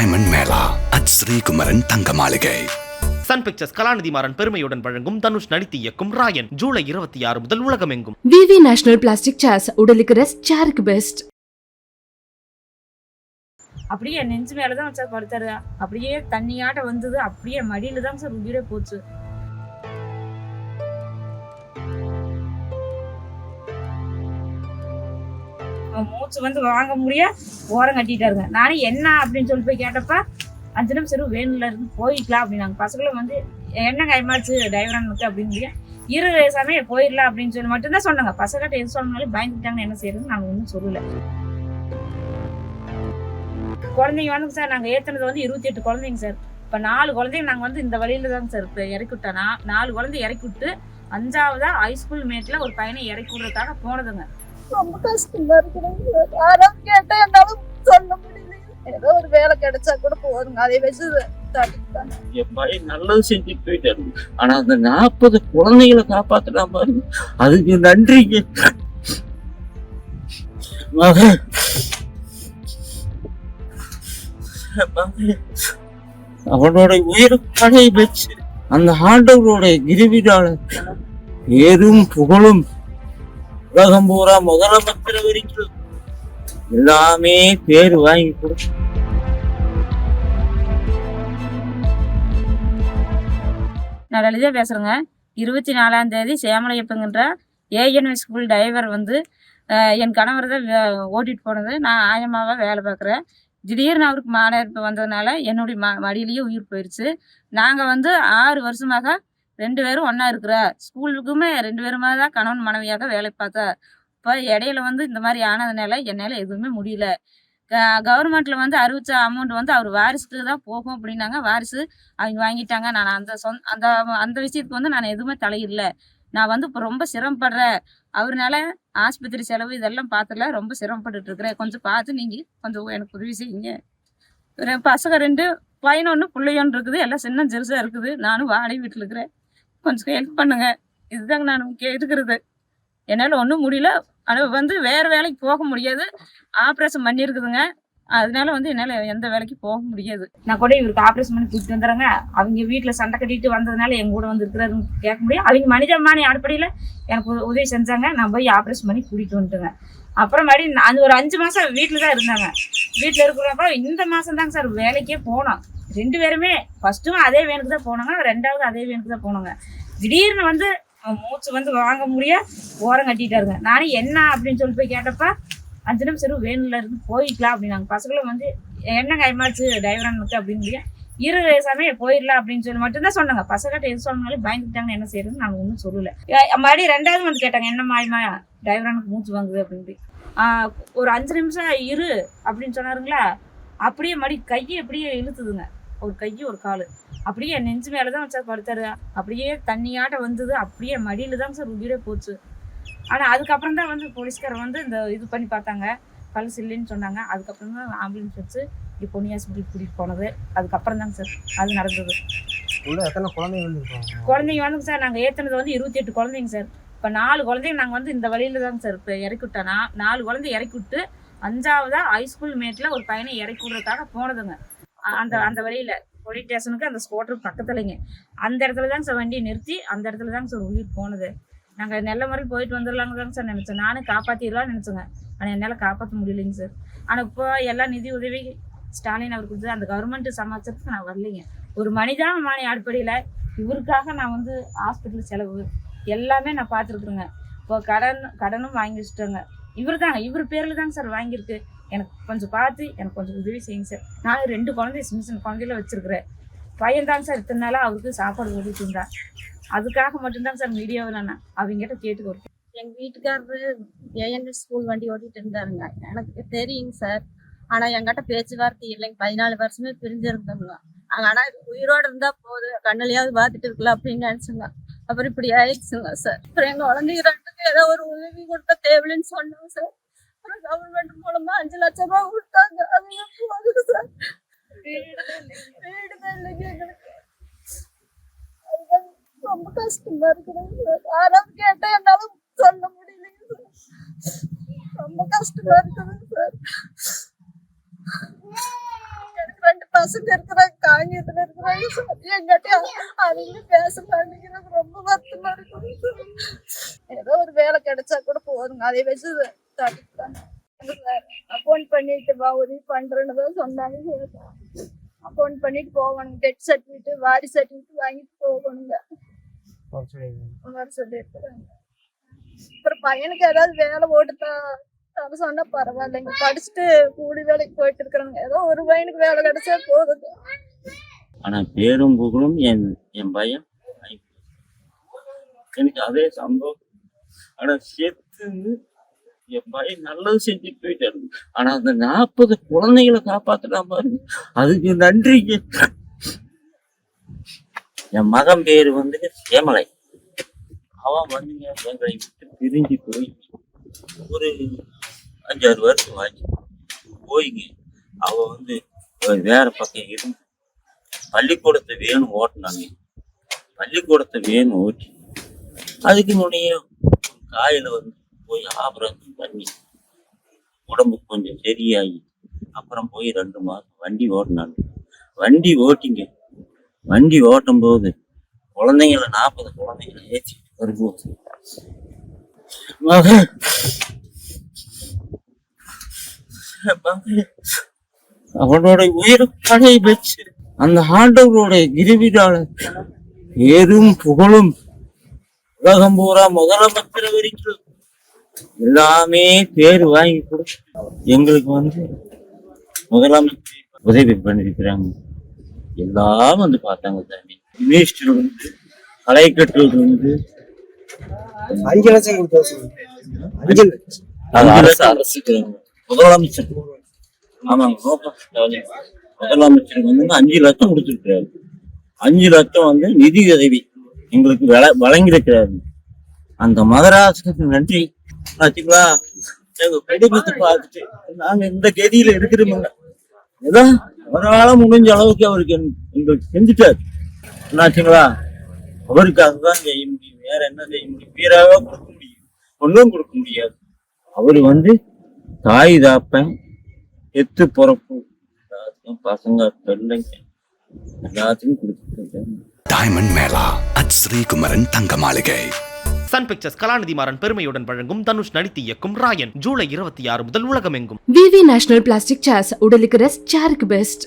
Diamond Mela at Sri Kumaran தங்க மாளிகை Sun pictures கலாநிதி மாறன் பெருமையுடன் வழங்கும் தனுஷ் நடித்து இயக்கும் ராயன் ஜூலை இருபத்தி ஆறு முதல் உலகமெங்கும். விவி நேஷனல் பிளாஸ்டிக் சேர்ஸ் உடலுக்கு ரெஸ்ட் சேருக்கு பெஸ்ட் அப்படியே நெஞ்சு மேலதான் வச்சா படுத்தாரு அப்படியே தண்ணியாட்ட வந்தது அப்படியே மடியில தான் சார் உயிரே போச்சு. மூச்சு வந்து வாங்க முடிய ஓரம் கட்டிட்டாருங்க. நானும் என்ன அப்படின்னு சொல்லி போய் கேட்டப்ப அஞ்சு நிமிஷம் சரி வேணும்ல இருந்து போயிக்கலாம் அப்படின்னாங்க பசங்களும் வந்து என்ன கைமாச்சு டிரைவரனுக்கு அப்படின்னு இரு சமயம் போயிடலாம் அப்படின்னு சொல்லி மட்டும்தான் சொன்னாங்க. பசங்கிட்ட எது சொன்னாலும் பயந்துட்டாங்கன்னு என்ன செய்யறதுன்னு நாங்க ஒன்றும் சொல்லல. குழந்தைங்க வந்து சார் நாங்கள் ஏற்றுனது வந்து இருபத்தி எட்டு குழந்தைங்க சார். இப்போ நாலு குழந்தைங்க நாங்கள் வந்து இந்த வழியில தாங்க சார் இப்போ இறக்கி விட்டோன்னா நாலு குழந்தை இறக்கி விட்டு அஞ்சாவதா ஹைஸ்கூல் மேட்டில் ஒரு பையனை இறக்கி விடுறதுக்காக போனதுங்க. ரொம்ப கஷ்டமா இருக்குதுங்க யாராவது கேட்டா என்னால சொல்ல முடியல ஏதோ ஒரு வேலை கிடைச்சா கூட போதுங்க. அதை வச்சு என் பையன் நல்லது செஞ்சு போயிட்டாரு. ஆனா அந்த நாற்பது குழந்தைகளை காப்பாத்தினா பாருங்க அதுக்கு நன்றிங்க. மகன். அவனோட உயிர் படை வச்சு அந்த ஆண்டவருடைய கிருவிடால பேரும் புகழும் உலகம் பூரா முதலமைச்சர் வரைக்கும் எல்லாமே பேர் வாங்கி கொடுத்து நான் லலிதா பேசுகிறேங்க இருபத்தி நாலாம் தேதி சேமலையப்பங்கிற ஏஎன்வி ஸ்கூல் டிரைவர் வந்து என் கணவர் தான் ஓட்டிகிட்டு ஓட்டிட்டு போனது. நான் ஆயமாவாக வேலை பார்க்குறேன். திடீர்னு அவருக்கு மாநிலப்பு வந்ததுனால என்னுடைய ம மடியிலேயே உயிர் போயிடுச்சு நாங்கள் வந்து ஆறு வருஷமாக ரெண்டு பேரும் ஒன்றா இருக்கிற ஸ்கூலுக்குமே ரெண்டு பேருமா தான் கணவன் மனைவியாக வேலை பார்த்தா இப்போ இடையில வந்து இந்த மாதிரி ஆனதுனால என்னால் எதுவுமே முடியல. கவர்மெண்ட்டில் வந்து அறிவிச்ச அமௌண்ட் வந்து அவர் வாரிசுக்கு தான் போகும் அப்படின்னாங்க. வாரிசு அவங்க வாங்கிட்டாங்க. நான் அந்த சொந்த அந்த அந்த விஷயத்துக்கு வந்து நான் எதுவுமே தலையிடல. நான் வந்து இப்போ ரொம்ப சிரமப்படுறேன் அவர்னால ஆஸ்பத்திரி செலவு இதெல்லாம் பார்த்துல ரொம்ப சிரமப்பட்டுட்டு இருக்கிறேன் கொஞ்சம் பார்த்து நீங்கள் கொஞ்சம் எனக்கு உதவி செய்யுங்க. பசங்க ரெண்டு பையன் ஒன்று பிள்ளையொன்று இருக்குது. எல்லாம் சின்ன ஜெருசாக இருக்குது. நானும் வாடகை வீட்டில் இருக்கிறேன். கொஞ்சம் ஹெல்ப் பண்ணுங்க. இதுதாங்க நான் கேட்டுக்கிறது என்னால் ஒன்றும் முடியல. ஆனால் வந்து வேறு வேலைக்கு போக முடியாது. ஆப்ரேஷன் பண்ணியிருக்குதுங்க. அதனால வந்து என்னால் எந்த வேலைக்கு போக முடியாது. நான் கூட இவருக்கு ஆப்ரேஷன் பண்ணி கூப்பிட்டு வந்துடுறேங்க. அவங்க வீட்டில் சண்டை கட்டிட்டு வந்ததுனால எங்க கூட வந்து இருக்கிறாருன்னு கேட்க முடியும். அவங்க மனிதமான அடிப்படையில் எனக்கு உத- உதவி செஞ்சாங்க. நான் போய் ஆப்ரேஷன் பண்ணி கூட்டிகிட்டு வந்துட்டுங்க. அப்புறம் மறுபடி நான் அது ஒரு அஞ்சு மாதம் வீட்டில் தான் இருந்தாங்க. வீட்டில் இருக்கிறப்ப இந்த மாதம் தாங்க சார் வேலைக்கே போனோம். ரெண்டு பேருமே ஃபர்ஸ்ட்டும் அதே வேனுக்கு தான் போனாங்க ரெண்டாவது அதே வேனுக்கு தான் போனாங்க. திடீர்னு வந்து மூச்சு வந்து வாங்க முடிய ஓரம் கட்டிட்டாருங்க நானும் என்ன அப்படின்னு சொல்லி போய் கேட்டப்ப அஞ்சு நிமிஷம் வேனில் இருந்து போயிக்கலாம் அப்படின்னாங்க. பசங்களும் வந்து என்ன கைமாச்சு டிரைவரனுக்கு அப்படின்னு சொல்லி இரு சமயம் போயிடலாம் அப்படின்னு சொல்லி மட்டும்தான் சொன்னாங்க. பசங்கிட்ட எது சொன்னாலும் பயந்துட்டாங்கன்னு என்ன செய்யறதுன்னு நாங்கள் ஒன்றும் சொல்லலை. மறுபடியும் ரெண்டாவது வந்து கேட்டாங்க என்ன மாயமா டிரைவரனுக்கு மூச்சு வாங்குது அப்படின்னு. ஒரு அஞ்சு நிமிஷம் இரு அப்படின்னு சொன்னாருங்களா அப்படியே மறுபடி கையை அப்படியே இழுத்துதுங்க. ஒரு கை ஒரு கால். அப்படியே என் நெஞ்சு மேலே தான் வச்சா படுத்தாரு அப்படியே தண்ணியாட்ட வந்தது அப்படியே மடியில தான் சார் உயிரே போச்சு. ஆனால் அதுக்கப்புறம் தான் வந்து போலீஸ்காரர் வந்து இந்த இது பண்ணி பார்த்தாங்க. பல்ஸ் இல்லைன்னு சொன்னாங்க. அதுக்கப்புறம் தான் ஆம்புலன்ஸ் வச்சு இப்போ பொன்னி ஹாஸ்பிட்டல் கூட்டிகிட்டு போனது. அதுக்கப்புறம் தாங்க சார் அது நடந்தது. குழந்தைங்க வந்து சார் நாங்கள் ஏற்றுனது வந்து இருபத்தி எட்டு குழந்தைங்க சார். இப்போ நாலு குழந்தைங்க நாங்கள் வந்து இந்த வழியில தாங்க சார் இப்போ இறக்கி விட்டோன்னா நாலு குழந்தை இறக்கி விட்டு அஞ்சாவதா ஹைஸ்கூல் மேட்டில் ஒரு பையனை இறக்கி விடுறதுக்காக போனதுங்க. அந்த அந்த வழியில போலீஸ் ஸ்டேஷனுக்கு அந்த ஸ்கூட்டர் பக்கத்துலங்க. அந்த இடத்துல தாங்க சார் வண்டியை நிறுத்தி அந்த இடத்துல தாங்க சார் உயிர் போனது. நாங்கள் நல்ல முறையில் போயிட்டு வந்துடலாம்னு தாங்க சார் நினச்சோம். நானும் காப்பாற்றிடலாம்னு நினச்சோங்க. ஆனால் என்னால் காப்பாற்ற முடியலைங்க சார் ஆனால் இப்போ எல்லா நிதி உதவி ஸ்டாலின் அவர் கொடுத்தது அந்த கவர்மெண்ட் சமாச்சாரத்துக்கு நான் வரலைங்க. ஒரு மனிதாபிமானி அடிப்படையில் இவருக்காக நான் வந்து ஹாஸ்பிட்டல் செலவு எல்லாமே நான் பார்த்துருக்குறேங்க இப்போ கடன் கடனும் வாங்கி வச்சுட்டேங்க இவர் தாங்க இவர் பேரில் தாங்க சார் வாங்கியிருக்கு. எனக்கு கொஞ்சம் பார்த்து எனக்கு கொஞ்சம் உதவி செய்யுங்க சார். நான் ரெண்டு குழந்தை சின்ன சின்ன குழந்தையில வச்சிருக்கிறேன். பையன் தாங்க சார் இத்தனை நாளாக அவருக்கு சாப்பாடு ஓடிட்டு அதுக்காக மட்டும்தாங்க சார் மீடியாவை நான் அவங்ககிட்ட கேட்டுக்கிறேன் எங்கள் வீட்டுக்காரரு ஏஎன்எஸ் ஸ்கூல் வண்டி ஓட்டிட்டு இருந்தாருங்க. எனக்கு தெரியுங்க சார். ஆனால் எங்கிட்ட பேச்சுவார்த்தை இல்லைங்க. பதினாலு வருஷமே பிரிஞ்சிருந்தோங்க ஆனால் உயிரோடு இருந்தால் போதும். கண்ணிலையாவது பார்த்துட்டு இருக்கலாம் அப்படின்னு நினைச்சுங்க. அப்புறம் இப்படி ஆயிடுச்சுங்க சார். அப்புறம் எங்கள் குழந்தைங்க ரெண்டுக்கும் ஏதோ ஒரு உதவி கொடுத்த தேவைன்னு சொன்னாங்க சார். அப்புறம் கவர்மெண்ட் மூலமா அஞ்சு லட்சம் ரூபாய் கொடுத்தாங்க. அது போதும் சார். வீடு தான் இல்லைங்க எங்களுக்கு. ரொம்ப கஷ்டமா இருக்குதுங்க சார் யாராவது கேட்டா என்னால சொல்ல முடியலைங்க சார். ரொம்ப கஷ்டமா இருக்குதுங்க சார். எனக்கு ரெண்டு பசங்க இருக்கிறாங்க. காங்கியத்துல இருக்கிறாங்க சார். எங்கிட்ட அவங்க பேச மாட்டேங்கிறது ரொம்ப வருத்தமா இருக்குது ஏதோ ஒரு வேலை கிடைச்சா கூட போதுங்க. அதை வச்சு தடுப்பாங்க அக்கௌண்ட் பண்ணிட்டு வா உதவி பண்றேன்னு தான் சொன்னாங்க. அக்கௌண்ட் பண்ணிட்டு போகணுங்க டெட் சர்டிஃபிகேட் வாரி சர்டிஃபிகேட் வாங்கிட்டு போகணுங்க. சொல்லியிருக்கிறாங்க. அப்புறம் பையனுக்கு ஏதாவது வேலை ஓட்டுதா தர சொன்னா பரவாயில்லைங்க படிச்சுட்டு கூலி வேலைக்கு போயிட்டு இருக்கிறாங்க ஏதோ ஒரு பையனுக்கு வேலை கிடைச்சா போதும் ஆனா பேரும் புகழும் என் என் பையன் எனக்கு அதே சம்பவம். ஆனா செத்து என் பையன் நல்லது செஞ்சுட்டு போயிட்டாரு. ஆனா அந்த நாற்பது குழந்தைகளை காப்பாத்தலாம் பாருங்க. அதுக்கு நன்றிங்க. என் மகன் பேரு வந்து சேமலை அவன் வந்துங்க எங்களை விட்டு பிரிஞ்சு போய் ஒரு அஞ்சாறு வருஷம் ஆச்சு. போயிங்க. அவ வந்து வேற பக்கம் இருந்து பள்ளிக்கூடத்தை வேணும் ஓட்டினாங்க. பள்ளிக்கூடத்தை வேணும் ஓட்டி அதுக்கு முன்னையே காயில வந்து போய் ஆபரேஷன் பண்ணி உடம்பு கொஞ்சம் சரியாகி அப்புறம் போய் ரெண்டு மாதம் வண்டி ஓட்டினாங்க. வண்டி ஓட்டிங்க. வண்டி ஓட்டும் போது குழந்தைங்கள நாற்பது குழந்தைங்களை ஏற்றிட்டு வரும்போது மகன் அவனோட உயிர் கடை வச்சு அந்த ஆண்டவருடைய கிருவிடால பேரும் புகழும் உலகம் பூரா முதலமைச்சர் வரைக்கும் எல்லாமே பேர் வாங்கி கொடு. எங்களுக்கு வந்து முதலமைச்சர் உதவி பண்ணிருக்கிறாங்க. எல்லாம் வந்து பார்த்தாங்க சாமி. மினிஸ்டர் வந்து கலைக்கட்டூர் வந்து அஞ்சு லட்சம் கொடுத்தா சொல்லுங்க அஞ்சு லட்சம். அது அரசு அரசுக்கு முதலமைச்சர். ஆமாங்க முதலமைச்சருக்கு வந்து அஞ்சு லட்சம் கொடுத்துருக்காரு அஞ்சு லட்சம் வந்து நிதி உதவி எங்களுக்கு வழ- வழங்கியிருக்கிறாரு. அந்த மதராசுக்கு நன்றி. ஆச்சுங்களா? எங்க பார்த்துட்டு நாங்க இந்த கதியில இருக்கிறோமுங்க ஏதோ அவரால முடிஞ்ச அளவுக்கு அவருக்கு எங்களுக்கு செஞ்சுட்டாரு. என்னாச்சுங்களா? அவருக்காக தான் செய்ய முடியும். வேற என்ன செய்ய முடியும்? வீராக கொடுக்க முடியும். ஒன்றும் கொடுக்க முடியாது. அவர் வந்து தாய் தாப்பன் எத்து பிறப்பு. எல்லாத்துக்கும் பசங்க பிள்ளைங்க எல்லாத்துக்கும் கொடுத்துருக்காரு டைமண்ட் மேளா அட் ஸ்ரீகுமரன் தங்க மாளிகை சன் பிக்சர்ஸ் கலாநிதி மாறன் பெருமையுடன் வழங்கும் தனுஷ் நடித்து இயக்கும் ராயன். ஜூலை இருபத்தி ஆறு முதல் உலகமெங்கும். விவி நேஷனல் பிளாஸ்டிக் சேர்ஸ் உடலுக்கு ரெஸ்ட் சேருக்கு பெஸ்ட்